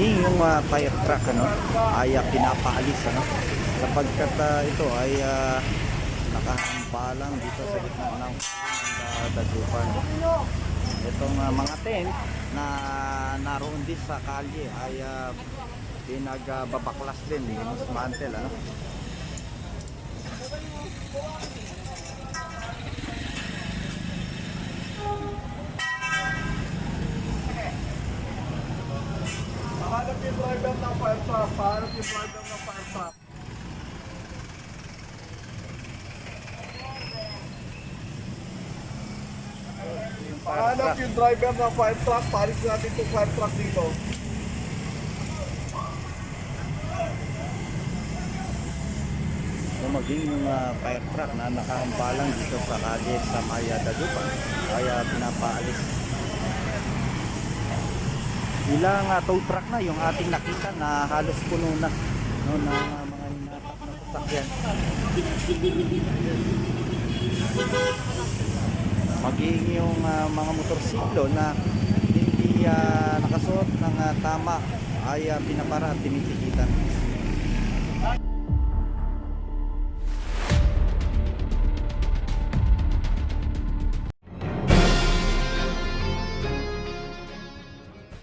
maging yung uh, fire truck ano, ay uh, pinapaalis ano, sapagkat uh, ito ay uh, nakahambalang dito sa gitna ng uh. Itong uh, mga tent na naroon din sa kalye ay uh, pinagbabaklas din, dismantle ano. Driver ng fire truck. Yung driver ng fire truck. Pahanap yung driver ng fire truck. Paris natin itong fire truck dito. So maging yung uh, fire truck na nakahambalang dito sa kalye sa Maya Dagupan kaya pinapaalis. Ilang uh, tow truck na yung ating nakita na halos puno na no, na mga hinatak na sasakyan. Maging yung uh, mga motorsiklo na hindi uh, nakasuot ng uh, tama ay uh, pinapara at tinitikitan.